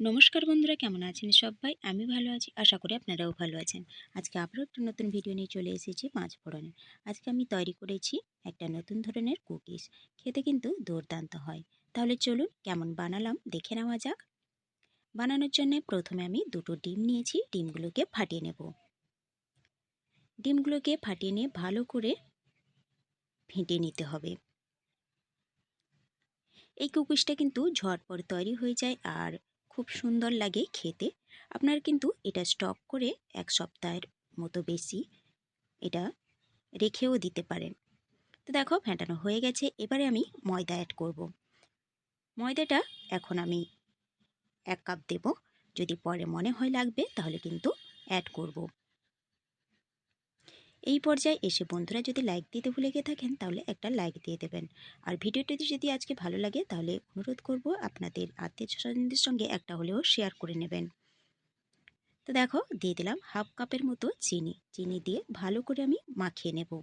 নমস্কার বন্ধুরা, কেমন আছেন সবাই? আমি ভালো আছি, আশা করি আপনারাও ভালো আছেন। আজকে আবারও একটা নতুন ভিডিও নিয়ে চলে এসেছি পাঁচ ফোড়নে। আজকে আমি তৈরি করেছি একটা নতুন ধরনের কুকিজ। খেতে কিন্তু দুর্দান্ত হয়। তাহলে চলুন কেমন বানালাম দেখে নেওয়া যাক। বানানোর জন্য প্রথমে আমি দুটো ডিম নিয়েছি, ডিমগুলোকে ফাটিয়ে নেব। ডিমগুলোকে ফাটিয়ে নিয়ে ভালো করে ফেটে নিতে হবে। এই কুকিজটা কিন্তু ঝটপট তৈরি হয়ে যায় আর খুব সুন্দর লাগে খেতে আপনার কিন্তু এটা স্টক করে এক সপ্তাহের মতো বেশি এটা রেখেও দিতে পারেন তো দেখো ফেটানো হয়ে গেছে, এবারে আমি ময়দা অ্যাড করব। ময়দাটা এখন আমি এক কাপ দেব যদি পরে মনে হয় লাগবে তাহলে কিন্তু অ্যাড করব। এই পর্যায়ে এসে বন্ধুরা যদি লাইক দিতে ভুলে গিয়ে থাকেন, তাহলে একটা লাইক দিয়ে দেবেন। আর ভিডিওটি যদি আজকে ভালো লাগে, তাহলে অনুরোধ করব আপনাদের আত্মীয় স্বজনদের সঙ্গে একটা হলেও শেয়ার করে নেবেন। তো দেখো, দিয়ে দিলাম হাফ কাপের মতো চিনি। চিনি দিয়ে ভালো করে আমি মাখিয়ে নেব।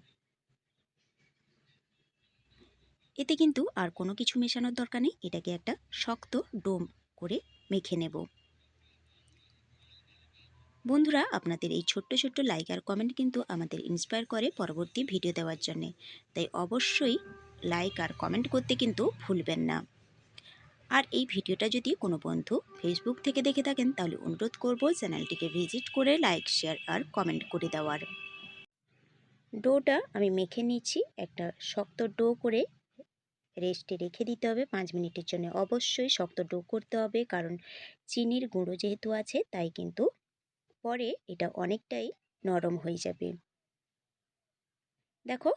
এতে কিন্তু আর কোনো কিছু মেশানোর দরকার নেই। এটাকে একটা শক্ত ডোম করে মেখে নেব। বন্ধুরা, আপনাদের এই ছোট্ট ছোট্ট লাইক আর কমেন্ট কিন্তু আমাদের ইন্সপায়ার করে পরবর্তী ভিডিও দেওয়ার জন্যে। তাই অবশ্যই লাইক আর কমেন্ট করতে কিন্তু ভুলবেন না। আর এই ভিডিওটা যদি কোনো বন্ধু ফেসবুক থেকে দেখে থাকেন, তাহলে অনুরোধ করব চ্যানেলটিকে ভিজিট করে লাইক শেয়ার আর কমেন্ট করে দেওয়ার। ডোটা আমি মেখে নিচ্ছি একটা শক্ত ডো করে রেস্টে রেখে দিতে হবে পাঁচ মিনিটের জন্য। অবশ্যই শক্ত ডো করতে হবে, কারণ চিনির গুঁড়ো যেহেতু আছে, তাই কিন্তু পরে এটা অনেকটাই নরম হয়ে যাবে। দেখো,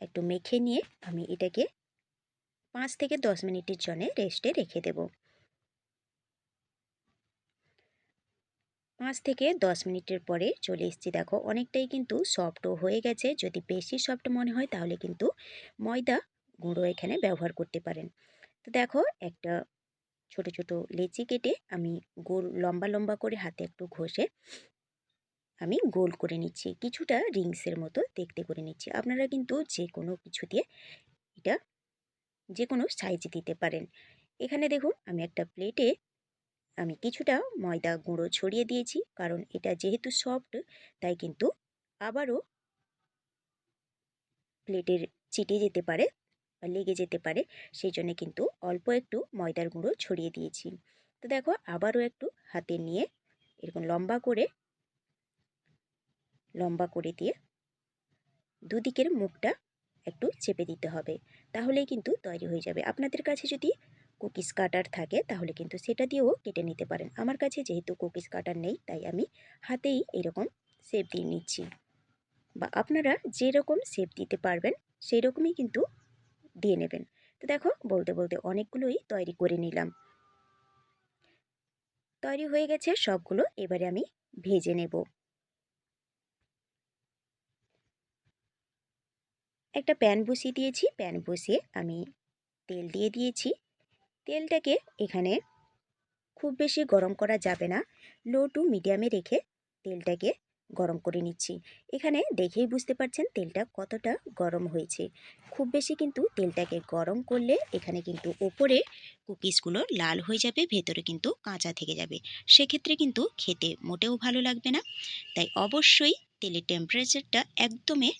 একটু মেখে নিয়ে আমি এটাকে পাঁচ থেকে দশ মিনিটের জন্য রেস্টে রেখে দেব। পাঁচ থেকে দশ মিনিটের পরে চলে এসেছি। দেখো, অনেকটাই কিন্তু সফটও হয়ে গেছে। যদি বেশি সফট মনে হয় তাহলে কিন্তু ময়দা গুঁড়ো এখানে ব্যবহার করতে পারেন। তো দেখো, একটা ছোট ছোট লেচি কেটে আমি গোল, লম্বা লম্বা করে হাতে একটু ঘষে আমি গোল করে নিচ্ছি। কিছুটা রিংসের মতো দেখতে করে নিচ্ছি। আপনারা কিন্তু যে কোনো কিছু দিয়ে এটা যে কোনো সাইজ দিতে পারেন। এখানে দেখুন, আমি একটা প্লেটে আমি কিছুটা ময়দা গুঁড়ো ছড়িয়ে দিয়েছি, কারণ এটা যেহেতু সফট তাই কিন্তু আবারও প্লেটের চিটে যেতে পারে। লেগে যেতে পারে। সেই জন্য কিন্তু অল্প একটু ময়দার গুঁড়ো ছড়িয়ে দিয়েছি। তো দেখো, আবারও একটু হাতে নিয়ে এরকম লম্বা করে লম্বা করে দিয়ে দুদিকের মুখটা একটু চেপে দিতে হবে। তাহলেই কিন্তু তৈরি হয়ে যাবে। আপনাদের কাছে যদি কুকিজ কাটার থাকে, তাহলে কিন্তু সেটা দিয়েও কেটে নিতে পারেন। আমার কাছে যেহেতু কুকিজ কাটার নেই, তাই আমি হাতেই এরকম শেপ দিয়ে নিচ্ছি। বা আপনারা যেরকম শেপ দিতে পারবেন সেই রকমই কিন্তু দিয়ে নেবেন। তো দেখো, বলতে বলতে অনেকগুলোই তৈরি করে নিলাম। তৈরি হয়ে গেছে সবগুলো, এবারে আমি ভেজে নেব। একটা প্যান বসিয়ে দিয়েছি। প্যান বসিয়ে আমি তেল দিয়ে দিয়েছি। তেলটাকে এখানে খুব বেশি গরম করা যাবে না। লো টু মিডিয়ামে রেখে তেলটাকে গরম করে নিচ্ছি। এখানে দেখেই বুঝতে পারছেন তেলটা কতটা গরম হয়েছে। খুব বেশি কিন্তু তেলটাকে গরম করলে এখানে কিন্তু ওপরে কুকিজগুলো লাল হয়ে যাবে, ভেতরে কিন্তু কাঁচা থেকে যাবে। সেক্ষেত্রে কিন্তু খেতে মোটেও ভালো লাগবে না। তাই অবশ্যই তেলের টেম্পারেচারটা একদমই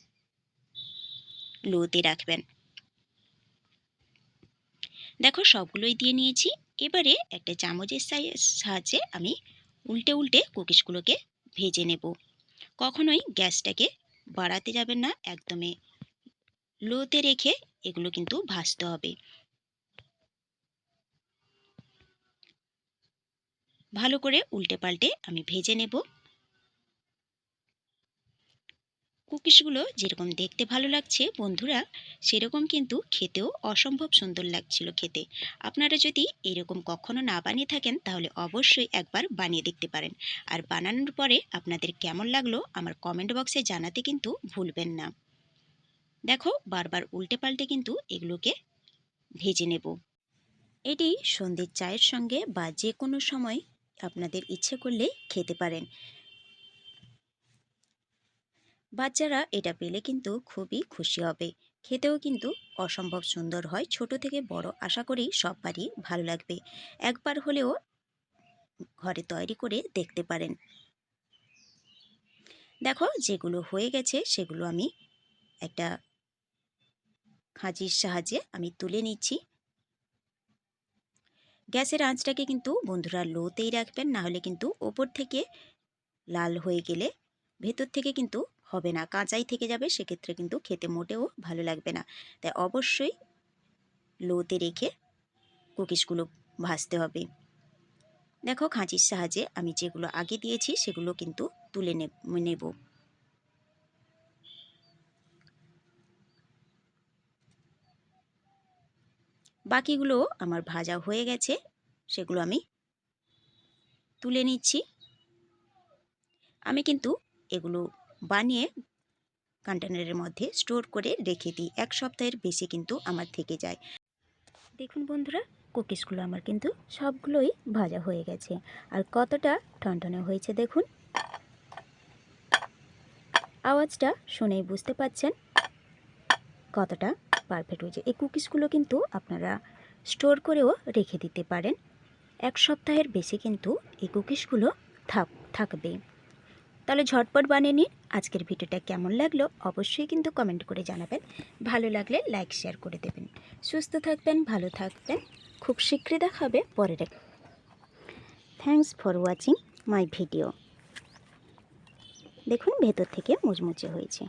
লোতে রাখবেন। দেখো সবগুলোই দিয়ে নিয়েছি। এবারে একটা চামচের সাহায্যে আমি উল্টে উল্টে কুকিজগুলোকে ভেজে নেব। কখনোই গ্যাসটাকে বাড়াতে যাবেন না একদমে লোতে রেখে এগুলো কিন্তু ভাজতে হবে। ভালো করে উল্টে পাল্টে আমি ভেজে নেব। কুকিজগুলো যেরকম দেখতে ভালো লাগছে, বন্ধুরা, সেরকম কিন্তু খেতেও অসম্ভব সুন্দর লাগছিল খেতে। আপনারা যদি এরকম কখনো না বানিয়ে থাকেন, তাহলে অবশ্যই একবার বানিয়ে দেখতে পারেন। আর বানানোর পরে আপনাদের কেমন লাগল, আমার কমেন্ট বক্সে জানাতে কিন্তু ভুলবেন না। দেখো, বারবার উল্টে পাল্টে কিন্তু এগুলোকে ভেজে নেব। এটি সন্ধ্যের চায়ের সঙ্গে বা যে কোনো সময় আপনাদের ইচ্ছে করলে খেতে পারেন। বাচ্চারা এটা পেলে কিন্তু খুবই খুশি হবে। খেতেও কিন্তু অসম্ভব সুন্দর হয়। ছোট থেকে বড় আশা করি সববারই ভালো লাগবে। একবার হলেও ঘরে তৈরি করে দেখতে পারেন। দেখো যেগুলো হয়ে গেছে সেগুলো আমি একটা খাঁজির সাহায্যে আমি তুলে নিচ্ছি। গ্যাসের আঁচটাকে কিন্তু বন্ধুরা লোতেই রাখবেন না হলে কিন্তু ওপর থেকে লাল হয়ে গেলে ভেতর থেকে কিন্তু হবে না। কাঁচাই থেকে যাবে, সেক্ষেত্রে কিন্তু খেতে মোটেও ভালো লাগবে না। তাই অবশ্যই লোতে রেখে কুকিজগুলো ভাজতে হবে। দেখো খাঁচির সাহায্যে আমি যেগুলো আগে দিয়েছি, সেগুলো কিন্তু তুলে নেব বাকিগুলো আমার ভাজা হয়ে গেছে, সেগুলো আমি তুলে নিচ্ছি। আমি কিন্তু এগুলো বানিয়ে কন্টেনারের মধ্যে স্টোর করে রেখে দিই। এক সপ্তাহের বেশি কিন্তু আমার থেকে যায়। দেখুন বন্ধুরা, কুকিজগুলো আমার কিন্তু সবগুলোই ভাজা হয়ে গেছে। আর কতটা টনটনে হয়েছে দেখুন। আওয়াজটা শুনেই বুঝতে পাচ্ছেন কতটা পারফেক্ট হয়েছে। এই কুকিজগুলো কিন্তু আপনারা স্টোর করেও রেখে দিতে পারেন। এক সপ্তাহের বেশি কিন্তু এই কুকিজগুলো থাক থাকবে তাহলে ঝটপট বানিয়ে নিন। আজকের ভিডিওটা কেমন লাগল অবশ্যই কিন্তু কমেন্ট করে জানাবেন। ভালো লাগলে লাইক, শেয়ার করে দেবেন। সুস্থ থাকবেন, ভালো থাকবেন। খুব শীঘ্রই দেখা হবে পরের thanks for watching my video দেখুন ভেতর থেকে মুচমুচে হয়েছে।